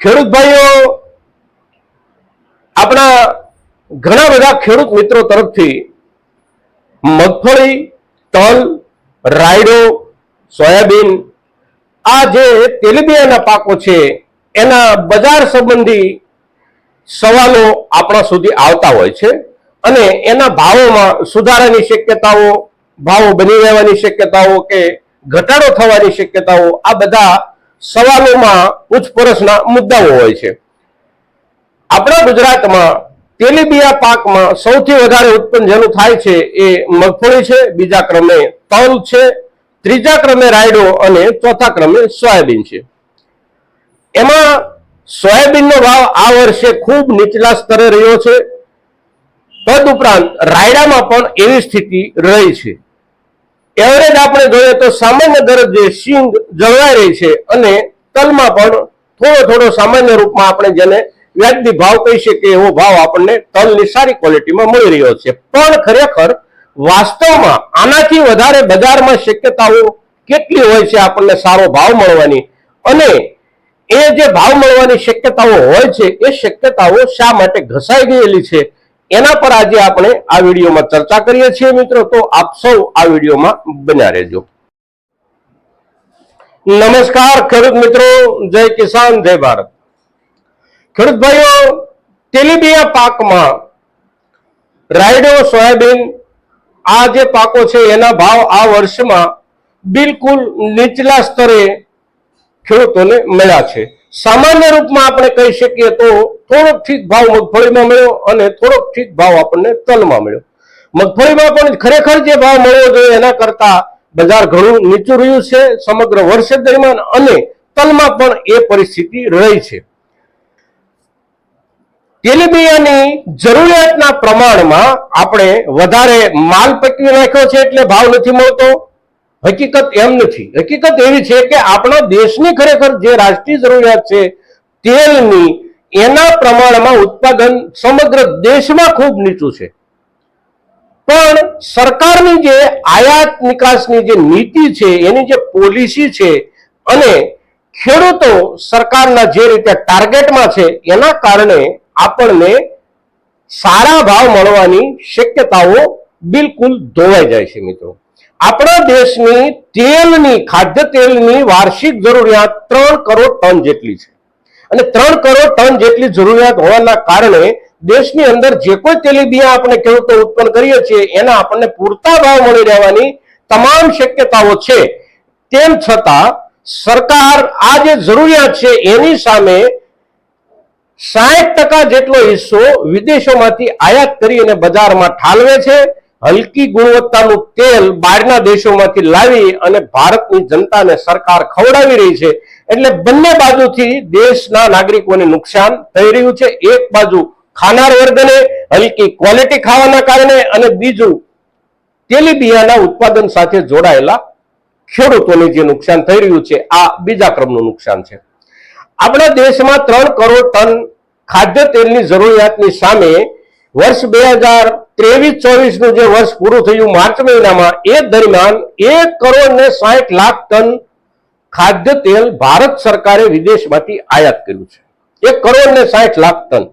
ખેડૂત ભાઈઓ, આપણા ઘણા બધા ખેડૂત મિત્રો તરફથી મગફળી, તલ, રાયડો, સોયાબીન, આ જે તેલીબિયાના પાકો છે, એના બજાર સંબંધી સવાલો આપણા સુધી આવતા હોય છે અને એના ભાવોમાં સુધારાની શક્યતાઓ, ભાવો બની રહેવાની શક્યતાઓ કે ઘટાડો થવાની શક્યતાઓ, આ બધા સવાલોમાં પૂછપરછના મુદ્દાઓ હોય છે. આપણા ગુજરાતમાં તેલીબિયા પાકમાં સૌથી વધારે ઉત્પન્ન જેનું થાય છે એ મગફળી છે, બીજા ક્રમે તલ છે, ત્રીજા ક્રમે રાયડો અને ચોથા ક્રમે સોયાબીન છે. એમાં સોયાબીનનો ભાવ આ વર્ષે ખૂબ નીચલા સ્તરે રહ્યો છે. તદુપરાંત રાયડામાં પણ એવી સ્થિતિ રહી છે. એવરેજ આપણે જોઈએ તો સામાન્ય દરજ્જે સિંગ જળવાઈ રહી છે અને તલમાં પણ થોડો થોડો સામાન્ય રૂપમાં આપણે જેને વ્યાજબી ભાવ કહી શકીએ એવો ભાવ આપણને તલની સારી ક્વોલિટીમાં મળી રહ્યો છે. પણ ખરેખર વાસ્તવમાં આનાથી વધારે બજારમાં શક્યતાઓ કેટલી હોય છે આપણને સારો ભાવ મળવાની? અને એ જે ભાવ મળવાની શક્યતાઓ હોય છે, એ શક્યતાઓ શા માટે ઘસાઈ ગયેલી છે? એના પર આજે આપણે આ વિડીયોમાં ચર્ચા કરીએ છીએ મિત્રો. તો આપ સૌ આ વિડીયોમાં બન્યા રહેજો. નમસ્કાર, ખેડૂત મિત્રો. જય કિસાન, જય ભારત. ખેડૂત ભાઈઓ, તેલીબિયા પાકમાં રાયડો, સોયાબીન આ જે પાકો છે એના ભાવ આ વર્ષમાં બિલકુલ નીચલા સ્તરે ખેડૂતોને મળ્યા છે. સામાન્ય રૂપમાં આપણે કહી શકીએ તો થોડોક ઠીક ભાવ મગફળીમાં મળ્યો અને થોડોક ઠીક ભાવ આપણને તલમાં મળ્યો. મગફળીમાં પણ ખરેખર જે ભાવ મળવો જોઈએ એના કરતા બજાર ઘણું નીચું રહ્યું છે, સમગ્ર વર્ષ દરમિયાન અને તલમાં પણ એ પરિસ્થિતિ રહી છે. તેલીબિયાની જરૂરિયાતના પ્રમાણમાં આપણે વધારે માલ પકવી નાખ્યો છે એટલે ભાવ નથી મળતો. હકીકત એમ નથી. હકીકત એવી છે કે આપણા દેશની ખરેખર જે રાષ્ટ્રીય જરૂરિયાત છે, તેલની એના પ્રમાણમાં ઉત્પાદન સમગ્ર દેશમાં ખૂબ નીચું છે. પણ સરકારની જે આયાત નિકાસની જે નીતિ છે, એની જે પોલિસી છે અને ખેડૂતો સરકારના જે રીતે ટાર્ગેટમાં છે, એના કારણે આપણને સારા ભાવ મળવાની શક્યતાઓ બિલકુલ ધોવાઈ જાય છે મિત્રો. આપણા દેશની તેલની, ખાદ્ય તેલની વાર્ષિક જરૂરિયાત ત્રણ કરોડ ટન જેટલી છે. અને ત્રણ કરોડ ટન જેટલી જરૂરિયાત હોવાના કારણે દેશની અંદર જે કોઈ તેલીબિયા આપણે ખેડૂતો ઉત્પન્ન કરીએ છીએ, એના આપણને પૂરતા ભાવ મળી રહેવાની તમામ શક્યતાઓ છે. તેમ છતાં, સરકાર આ જે જરૂરિયાત છે, એની સામે સાઠ ટકા જેટલો હિસ્સો વિદેશોમાંથી આયાત કરી અને બજારમાં ઠાલવે છે. હલકી ગુણવત્તાનું તેલ બહારના દેશોમાંથી લાવી અને ભારતની જનતાને સરકાર ખવડાવી રહી છે. એટલે બંને બાજુથી દેશના નાગરિકોને નુકસાન થઈ રહ્યું છે. એક બાજુ ખાનાર વર્ગને હલકી ક્વોલિટી ખાવાના કારણે અને બીજું તેલીબિયાના ઉત્પાદન સાથે જોડાયેલા ખેડૂતોને જે નુકસાન થઈ રહ્યું છે, આ બીજા ક્રમનું નુકસાન છે. આપણા દેશમાં ત્રણ કરોડ ટન ખાદ્ય તેલની જરૂરિયાતની સામે વર્ષ બે હજાર ત્રેવીસ ચોવીસનું જે વર્ષ પૂરું થયું માર્ચ મહિનામાં, એ દરમિયાન એક કરોડ ને સાહીઠ લાખ ટન ખાદ્ય તેલ ભારત સરકારે વિદેશમાંથી આયાત કર્યું છે. એક કરોડ ને સાઠ લાખ ટન.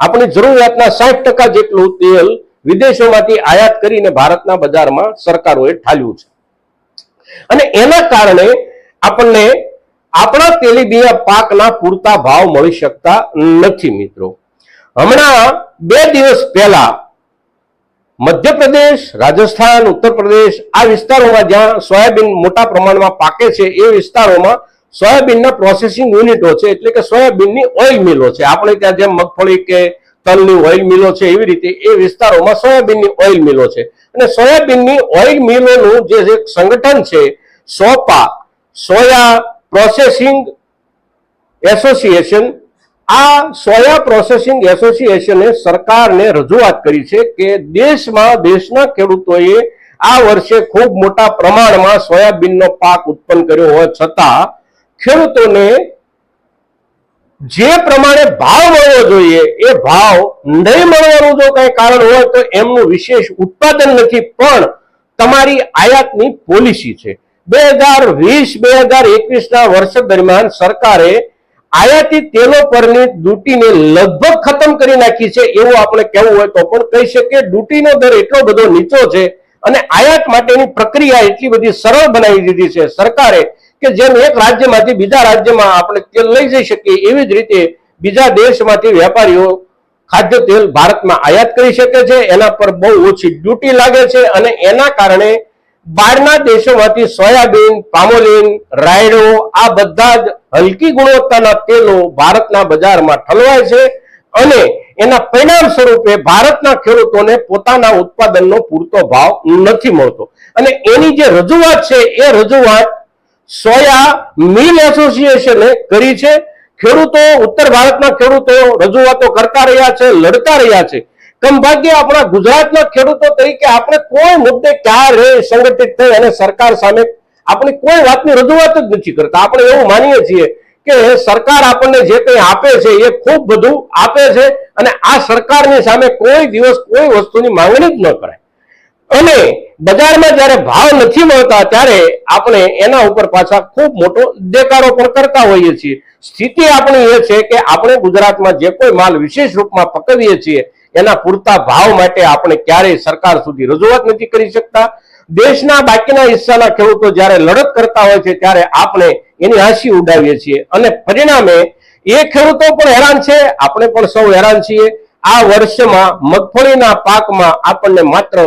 આપણી જરૂરિયાતના સાઠ ટકા જેટલું તેલ વિદેશોમાંથી આયાત કરીને ભારતના બજારમાં સરકારોએ ઠાલ્યું છે. અને એના કારણે આપણને આપણા તેલીબિયા પાકના પૂરતા ભાવ મળી શકતા નથી મિત્રો. હમણાં બે દિવસ પહેલા મધ્યપ્રદેશ, રાજસ્થાન ઉત્તર પ્રદેશ આ વિસ્તારોમાં જ્યાં સોયાબીન મોટા પ્રમાણમાં પાકે છે, એ વિસ્તારોમાં સોયાબીનના પ્રોસેસિંગ યુનિટો છે, એટલે કે સોયાબીનની ઓઇલ મિલો છે. આપણે ત્યાં જેમ મગફળી કે તલની ઓઇલ મિલો છે, એવી રીતે એ વિસ્તારોમાં સોયાબીનની ઓઇલ મિલો છે. અને સોયાબીનની ઓઇલ મિલોનું જે સંગઠન છે, સોપા, સોયા પ્રોસેસિંગ એસોસિએશન આ સોયા પ્રોસેસિંગ એસોસિએશને સરકારને રજૂઆત કરી છે કે દેશમાં, દેશના ખેડૂતોએ આ વર્ષે ખૂબ મોટા પ્રમાણમાં સોયાબીનનો પાક ઉત્પન્ન કર્યો હોવા છતાં ખેડૂતોને જે પ્રમાણે ભાવ મળવો જોઈએ, એ ભાવ નહીં મળવાનું જો કઈ કારણ હોય તો એમનું વિશેષ ઉત્પાદન નથી, પણ તમારી આયાતની પોલિસી છે. બે હજાર વીસ, બે હજાર એકવીસના વર્ષ દરમિયાન સરકારે આયાતી તેલો પરની ડ્યુટીને લગભગ ખતમ કરી નાખી છે એવું આપણે કહેવું હોય તો પણ કહી શકીએ. ડ્યુટીનો દર એટલો બધો નીચો છે અને આયાત માટેની પ્રક્રિયા એટલી બધી સરળ બનાવી દીધી છે સરકારે કે જેમ એક રાજ્યમાંથી બીજા રાજ્યમાં આપણે તેલ લઈ જઈ શકીએ એવી જ રીતે બીજા દેશમાંથી વેપારીઓ ખાદ્ય તેલ ભારતમાં આયાત કરી શકે છે. એના પર બહુ ઓછી ડ્યુટી લાગે છે અને એના કારણે બહારના દેશોમાંથી સોયાબીન, પામોલીન, રાયડો, આ બધા જ હલકી ગુણવત્તાના તેલો ભારતના બજારમાં ઠલવાય છે અને એના પરિણામ સ્વરૂપે ભારતના ખેડૂતોને પોતાના ઉત્પાદનનો પૂરતો ભાવ નથી મળતો. અને એની જે રજૂઆત છે, એ રજૂઆત સોયા મિલ એસોસિએશને કરી છે. ખેડૂતો, ઉત્તર ભારતના ખેડૂતો રજૂઆતો કરતા રહ્યા છે, લડતા રહ્યા છે. કમભાગ્ય આપણા ગુજરાતના ખેડૂતો તરીકે આપણે કોઈ મુદ્દે ક્યારે સંગઠિત થઈ અને સરકાર સામે આપણી કોઈ વાતની રજૂઆત જ નથી કરતા. આપણે એવું માનીએ છીએ કે સરકાર આપણને જે કંઈ આપે છે એ ખૂબ બધું આપે છે અને આ સરકારની સામે કોઈ દિવસ કોઈ વસ્તુની માંગણી જ ન કરાય. અને બજારમાં જ્યારે ભાવ નથી મળતા ત્યારે આપણે એના ઉપર પાછા ખૂબ મોટો દેકારો પણ કરતા હોઈએ છીએ. સ્થિતિ આપણી એ છે કે આપણે ગુજરાતમાં જે કોઈ માલ વિશેષ રૂપમાં પકવીએ છીએ એના પૂરતા ભાવ માટે આપણે ક્યારેય સરકાર સુધી રજૂઆત નથી કરી શકતા. દેશના બાકીના હિસ્સાના ખેડૂતો જ્યારે લડત કરતા હોય છે ત્યારે આપણે એની હાંસી ઉડાવીએ છીએ. અને પરિણામે એ ખેડૂતો પણ હેરાન છે, આપણે પણ સૌ હેરાન છીએ. આ વર્ષમાં મગફળીના પાકમાં આપણને માત્ર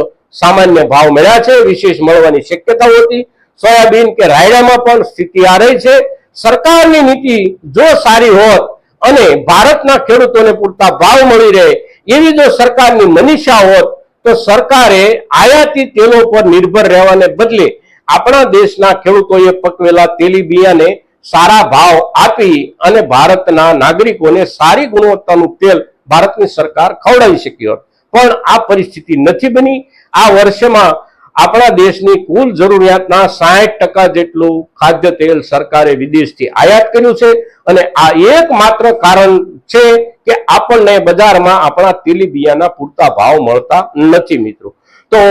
સામાન્ય ભાવ મળ્યા છે, વિશેષ મળવાની શક્યતાઓ હતી. સોયાબીન કે રાયડામાં પણ સ્થિતિ આ રહી છે. સરકારની નીતિ જો સારી હોત અને ભારતના ખેડૂતોને પૂરતા ભાવ મળી રહે એવી જો સરકારની મનીષા હોત, તો સરકારે આયાતી તેલો પર નિર્ભર રહેવાને બદલે આપણા દેશના ખેડૂતોએ પકવેલા તેલી બિયાને સારા ભાવ આપી અને ભારતના નાગરિકોને સારી ગુણવત્તાનું તેલ ભારતની સરકાર ખવડાવી શકી હોત. પણ આ પરિસ્થિતિ નથી બની. આ વર્ષમાં આપણા દેશની કુલ જરૂરિયાતના સાહીઠ ટકા જેટલું ખાદ્ય તેલ સરકારે વિદેશથી આયાત કર્યું છે અને આ એકમાત્ર કારણ છે કે આપણને બજારમાં આપણા તેલીબિયાના પૂરતા ભાવ મળતા નથી મિત્રો. તો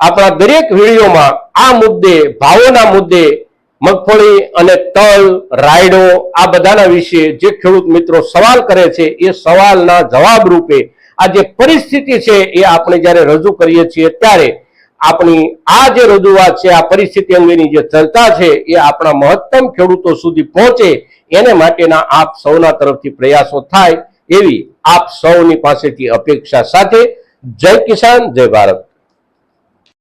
આપણા દરેક વિડીયોમાં આ મુદ્દે, ભાવોના મુદ્દે, મગફળી અને તલ, રાયડો, આ બધાના વિશે જે ખેડૂત મિત્રો સવાલ કરે છે, એ સવાલના જવાબ રૂપે આ જે પરિસ્થિતિ છે, એ આપણે જ્યારે રજૂ કરીએ છીએ ત્યારે આપણી આ જે રજૂઆત છે, આ પરિસ્થિતિ અંગેની જે ચર્ચા છે, એ આપણા મહત્તમ ખેડૂતો સુધી પહોંચે, એને માટેના આપ સૌના તરફથી પ્રયાસો થાય એવી આપ સૌની પાસેથી અપેક્ષા સાથે. જય કિસાન, જય ભારત.